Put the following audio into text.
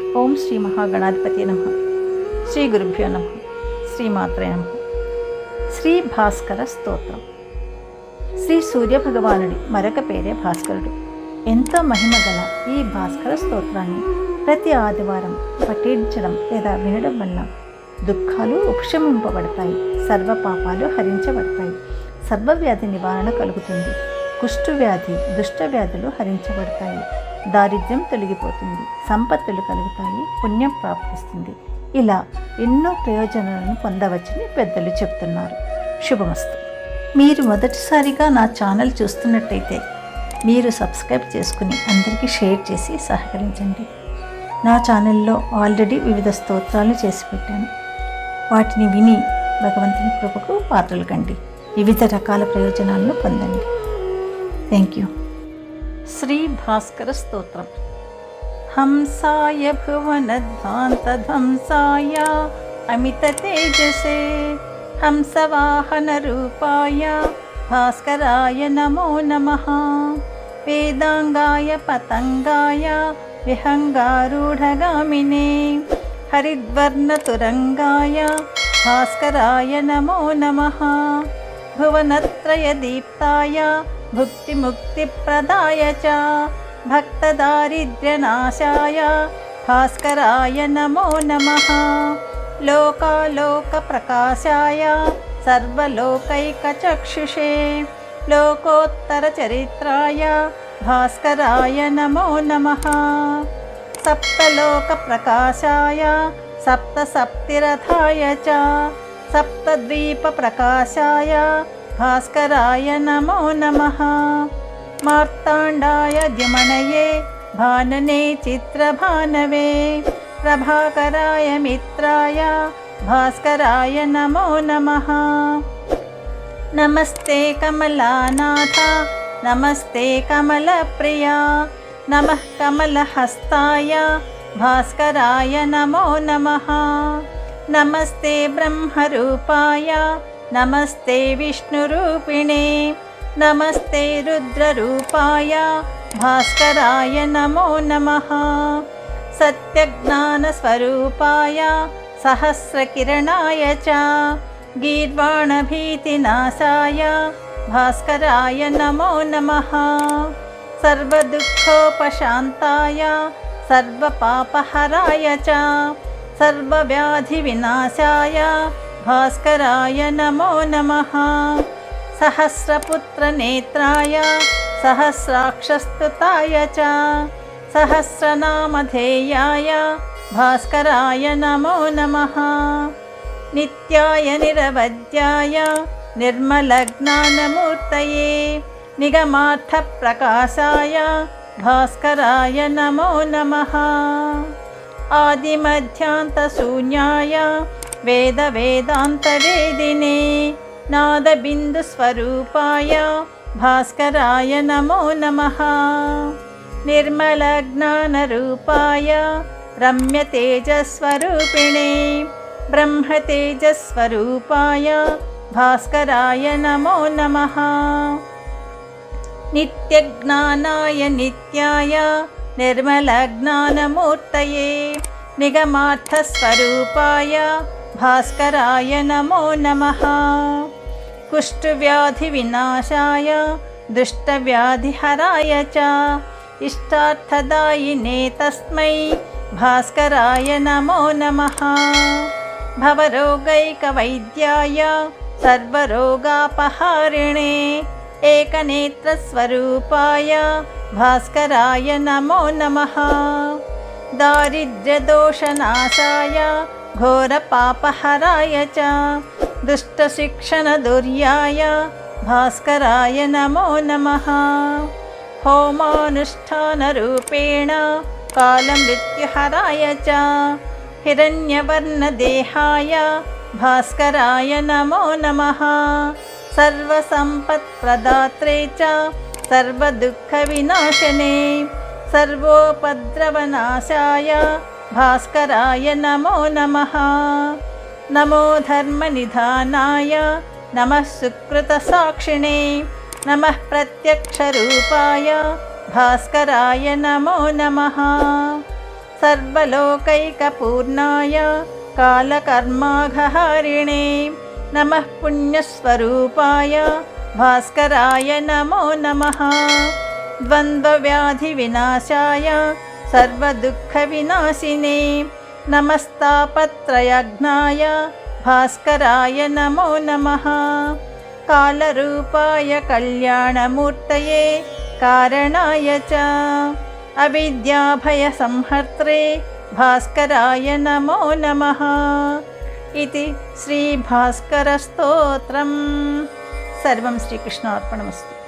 ఓం శ్రీ మహాగణాధిపతి నమ. శ్రీ గురుభ్యో నమ. శ్రీమాత్రే నమ. శ్రీ భాస్కర స్తోత్రం. శ్రీ సూర్య భగవానుడి మరొక పేరే భాస్కరుడు. ఎంతో మహిమ గల ఈ భాస్కర స్తోత్రాన్ని ప్రతి ఆదివారం పఠించడం లేదా వినడం వల్ల దుఃఖాలు ఉపశమింపబడతాయి సర్వ పాపాలు హరించబడతాయి సర్వవ్యాధి నివారణ కలుగుతుంది కుష్ఠవ్యాధి దుష్టవ్యాధులు హరించబడతాయి. దారిద్ర్యం తొలగిపోతుంది. సంపత్తులు కలుగుతాయి పుణ్యం ప్రాప్తిస్తుంది. ఇలా ఎన్నో ప్రయోజనాలను పొందవచ్చని పెద్దలు చెప్తున్నారు. శుభమస్తు. మీరు మొదటిసారిగా నా ఛానల్ చూస్తున్నట్టయితే మీరు సబ్స్క్రైబ్ చేసుకుని అందరికీ షేర్ చేసి సహకరించండి. నా ఛానల్లో ఆల్రెడీ వివిధ స్తోత్రాలు చేసి పెట్టాను. వాటిని విని భగవంతుని కృపకు పాత్రలు కండి. వివిధ రకాల ప్రయోజనాలను పొందండి. Thank you. श्रीभास्करस्तोत्रम्। हंसाय भुवनध्वान्तध्वंसाय अमिततेजसे हंसवाहनरूपाय भास्कराय नमो नमः। वेदाङ्गाय पतङ्गाय विहङ्गारूढगामिने हरिद्वर्णतुरङ्गाय भास्कराय नमो नमः। भुवनत्रयदीप्ताय भुक्तिमुक्तिप्रदाय च भक्तदारिद्र्यनाशाय भास्कराय नमो नमः लोकालोकप्रकाशाय सर्वलोकैकचक्षुषे लोकोत्तरचरित्राय भास्कराय नमो नमः सप्तलोकप्रकाशाय सप्तसप्तिरथाय च सप्तद्वीपप्रकाशाय भास्कराय नमो नमः। मार्ताण्डाय द्युमणये भानने चित्रभानवे। प्रभाकराय मित्राय भास्कराय नमो नमः। नमस्ते कमलानाथ नमस्ते कमलप्रिया। नमः कमलहस्ताय भास्कराय नमो नमः। नमस्ते ब्रह्मरूपाय नमस्ते विष्णुरूपिणे नमस्ते रुद्ररूपाय भास्कराय नमो नमः। सत्यज्ञानस्वरूपाय सहस्रकिरणाय च गीर्वाणभीतिनाशाय भास्कराय नमो नमः। सर्वदुःखोपशान्ताय सर्वपापहराय च सर्वव्याधिविनाशाय भास्कराय नमो नमः। सहस्रपुत्रनेत्राय सहस्राक्षस्तुताय च। सहस्रनामधेयाय भास्कराय नमो नमः। नित्याय निरवध्याय निर्मलज्ञानमूर्तये निगमार्थप्रकाशाय भास्कराय नमो नमः। आदिमध्यान्तशून्याय वेदवेदान्तवेदिने नादबिन्दुस्वरूपाय भास्कराय नमो नमः। निर्मलज्ञानरूपाय रम्यतेजस्वरूपिणे ब्रह्मतेजस्वरूपाय भास्कराय नमो नमः। नित्यज्ञानाय नित्याय निर्मलज्ञानमूर्तये निगमार्थस्वरूपाय भास्कराय नमो नमः। कुष्ठव्याधिविनाशाय दुष्टव्याधिहराय च। इष्टार्थदायिने तस्मै भास्कराय नमो नमः। भवरोगैकवैद्याय सर्वरोगापहारिणे एकनेत्रस्वरूपाय भास्कराय नमो नमः दारिद्र्यदोषनाशाय घोरपापहराय च दुष्टशिक्षणदुर्याय भास्कराय नमो नमः होमानुष्ठानरूपेण कालमृत्युहराय च हिरण्यवर्णदेहाय भास्कराय नमो नमः सर्वसम्पत्प्रदात्रे च सर्वदुःखविनाशने सर्वोपद्रवनाशाय भास्कराय नमो नमः नमो धर्मनिधानाय नमः सुकृतसाक्षिणे नमः प्रत्यक्षरूपाय भास्कराय नमो नमः सर्वलोकैकपूर्णाय कालकर्माघहारिणे नमः पुण्यस्वरूपाय भास्कराय नमो नमः द्वन्द्वव्याधिविनाशाय, सर्वदुःखविनाशिने, नमस्तापत्रयज्ञाय भास्कराय नमो नमः। कालरूपाय कल्याणमूर्तये कारणाय च, अविद्याभयसंहर्त्रे भास्कराय नमो नमः। इति श्रीभास्करस्तोत्रम्। सर्वं श्रीकृष्णार्पणमस्तु।